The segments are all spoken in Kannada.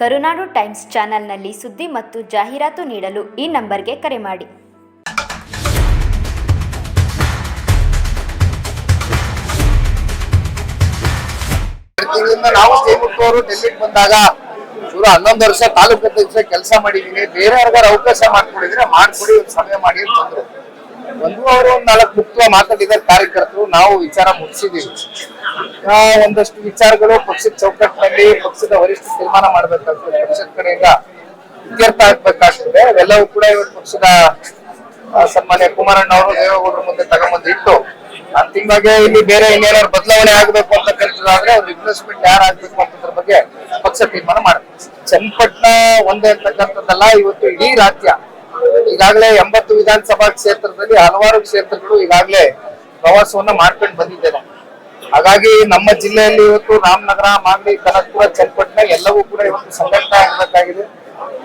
ಕರುನಾಡು ಟೈಮ್ಸ್ ಚಾನೆಲ್ನಲ್ಲಿ ಸುದ್ದಿ ಮತ್ತು ಜಾಹೀರಾತು ನೀಡಲು ಈ ನಂಬರ್ಗೆ ಕರೆ ಮಾಡಿ. ನಾವು ಡೆಲ್ಲಿಗೆ ಬಂದಾಗ ಇವರು ಹನ್ನೊಂದು ವರ್ಷ ತಾಲೂಕು ಅಧ್ಯಕ್ಷ ಕೆಲಸ ಮಾಡಿದ್ದೀನಿ. ಬೇರೆ ಯಾರಿಗಾರ ಅವಕಾಶ ಮಾಡ್ಕೊಡಿದ್ರೆ ಮಾಡ್ಕೊಡಿ, ಒಂದು ಸಮಯ ಮಾಡಿ ಅಂತಂದ್ರು ಒಂದು ಅವರು ಒಂದ್ ನಾಲ್ಕು ಮುಖ್ಯ ಮಾತಾಡಿದ್ದಾರೆ ಕಾರ್ಯಕರ್ತರು. ನಾವು ವಿಚಾರ ಮುಗಿಸಿದೀವಿ ಒಂದಷ್ಟು ವಿಚಾರಗಳು ಪಕ್ಷದ ಚೌಕಟ್ಟಿನಲ್ಲಿ ಪಕ್ಷದ ವರಿಷ್ಠ ತೀರ್ಮಾನ ಮಾಡ್ಬೇಕಾಗ್ತದೆ. ಪಕ್ಷದ ಕಡೆಯಿಂದ ಇತ್ಯರ್ಥ ಆಗ್ಬೇಕಾಗ್ತದೆ. ಅವೆಲ್ಲವೂ ಕೂಡ ಇವತ್ತು ಪಕ್ಷದ ಸನ್ಮಾನ್ಯ ಕುಮಾರಣ್ಣ ಅವರು ದೇವೇಗೌಡರ ಮುಂದೆ ತಗೊಂಬಂದು ಇಟ್ಟು ಅಂತಿಮವಾಗಿ ಇಲ್ಲಿ ಬೇರೆ ಇನ್ನೇನಾದ್ರು ಬದಲಾವಣೆ ಆಗ್ಬೇಕು ಅಂತ ಕರಿತದಾದ್ರೆ ಅವ್ರ ರಿಪ್ಲೇಸ್ಮೆಂಟ್ ಯಾರು ಆಗ್ಬೇಕು ಅಂತದ್ರ ಬಗ್ಗೆ ಪಕ್ಷ ತೀರ್ಮಾನ ಮಾಡುತ್ತೆ ಚನ್ನಪಟ್ಟಣ ಒಂದೇ ಅಂತಕ್ಕಂಥದ್ದಲ್ಲ, ಇವತ್ತು ಇಡೀ ರಾಜ್ಯ, ಈಗಾಗಲೇ ಎಂಬತ್ತು ವಿಧಾನಸಭಾ ಕ್ಷೇತ್ರದಲ್ಲಿ ಹಲವಾರು ಕ್ಷೇತ್ರಗಳು ಈಗಾಗಲೇ ಪ್ರವಾಸವನ್ನ ಮಾಡ್ಕೊಂಡು ಬಂದಿದ್ದೇನೆ. ಹಾಗಾಗಿ ನಮ್ಮ ಜಿಲ್ಲೆಯಲ್ಲಿ ಇವತ್ತು ರಾಮನಗರ, ಮಾಗಡಿ, ಕನಕಪುರ, ಚನ್ನಪಟ್ಟಣ ಎಲ್ಲವೂ ಕೂಡ ಇವತ್ತು ಸಂಘಟನೆ ಆಗಬೇಕಾಗಿದೆ.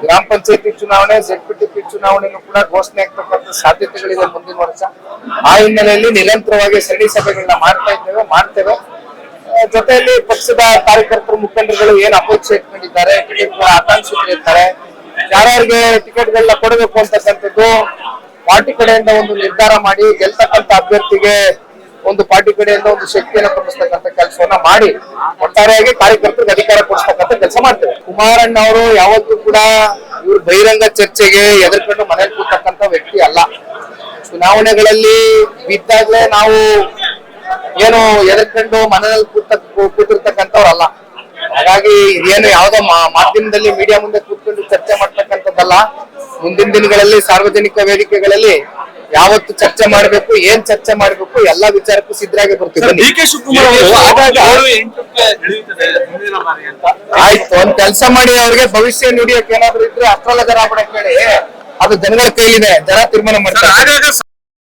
ಗ್ರಾಮ ಪಂಚಾಯತಿ ಚುನಾವಣೆ ಜೆಡ್ಪಿಟಿಪಿ ಚುನಾವಣೆಯನ್ನು ಕೂಡ ಘೋಷಣೆ ಆಗ್ತಕ್ಕಂಥ ಸಾಧ್ಯತೆಗಳಿದೆ ಮುಂದಿನ ವರ್ಷ. ಆ ಹಿನ್ನೆಲೆಯಲ್ಲಿ ನಿರಂತರವಾಗಿ ಸರಣಿ ಸಭೆಗಳನ್ನ ಮಾಡ್ತಾ ಇದ್ದೇವೆ, ಮಾಡ್ತೇವೆ. ಜೊತೆಯಲ್ಲಿ ಪಕ್ಷದ ಕಾರ್ಯಕರ್ತರು ಮುಖಂಡರುಗಳು ಏನು ಅಪೇಕ್ಷೆ ಇಟ್ಕೊಂಡಿದ್ದಾರೆ ಟಿಕೆಟ್ ಆಕಾಂಕ್ಷಿಗಳಿರ್ತಾರೆ ಯಾರ್ಯಾರಿಗೆ ಟಿಕೆಟ್ ಗಳನ್ನ ಕೊಡಬೇಕು ಅಂತಕ್ಕಂಥದ್ದು, ಪಾರ್ಟಿ ಕಡೆಯಿಂದ ಒಂದು ನಿರ್ಧಾರ ಮಾಡಿ ಗೆಲ್ತಕ್ಕಂಥ ಅಭ್ಯರ್ಥಿಗೆ ಒಂದು ಪಾರ್ಟಿ ಕಡೆಯಿಂದ ಒಂದು ಶಕ್ತಿಯನ್ನು ತುಂಬಿಸ್ತಕ್ಕಂಥ ಕೆಲಸವನ್ನ ಮಾಡಿ ಒಟ್ಟಾರೆಯಾಗಿ ಕಾರ್ಯಕರ್ತರಿಗೆ ಅಧಿಕಾರ ಕೊಡಿಸ್ತಕ್ಕಂಥ ಕೆಲಸ ಮಾಡ್ತೇವೆ. ಕುಮಾರಣ್ಣ ಅವರು ಯಾವತ್ತೂ ಕೂಡ ಇವರು ಬಹಿರಂಗ ಚರ್ಚೆಗೆ ಎದುರ್ಕೊಂಡು ಮನೇಲಿ ಕೂತಕ್ಕಂಥ ವ್ಯಕ್ತಿ ಅಲ್ಲ. ಚುನಾವಣೆಗಳಲ್ಲಿ ಬಿದ್ದಾಗ್ಲೇ ನಾವು ಏನು ಎದುರ್ಕೊಂಡು ಮನೆಯಲ್ಲಿ ಕೂತ ಕೂತಿರ್ತಕ್ಕಂಥವ್ರಲ್ಲ ಹಾಗಾಗಿ ಏನು ಯಾವ್ದೋ ಮಾಧ್ಯಮದಲ್ಲಿ ಮೀಡಿಯಾ ಮುಂದೆ ಕೂತ್ಕೊಂಡು ಚರ್ಚೆ ಮಾಡ್ತಕ್ಕಂಥದ್ದಲ್ಲ. ಮುಂದಿನ ದಿನಗಳಲ್ಲಿ ಸಾರ್ವಜನಿಕ ವೇದಿಕೆಗಳಲ್ಲಿ ಯಾವತ್ತು ಚರ್ಚೆ ಮಾಡ್ಬೇಕು ಏನ್ ಚರ್ಚೆ ಮಾಡ್ಬೇಕು ಎಲ್ಲಾ ವಿಚಾರಕ್ಕೂ ಸಿದ್ಧರಾಗಿ ಬರ್ತೀವಿ. ಡಿ ಕೆ ಶಿವಕುಮಾರ್ ಆಯ್ತು ಒಂದ್ ಕೆಲಸ ಮಾಡಿ ಅವ್ರಿಗೆ ಭವಿಷ್ಯ ನುಡಿಯಕ್ಕೆ ಏನಾದ್ರು ಇದ್ರೆ ಅಸ್ಟ್ರಾಲಜರ್ ಆಗ್ಬಿಡಕ್ ಕೇಳಿ ಅದು ಜನಗಳ ಕೈಲಿದೆ ಜನ ತೀರ್ಮಾನ ಮಾಡ್ತಾರೆ.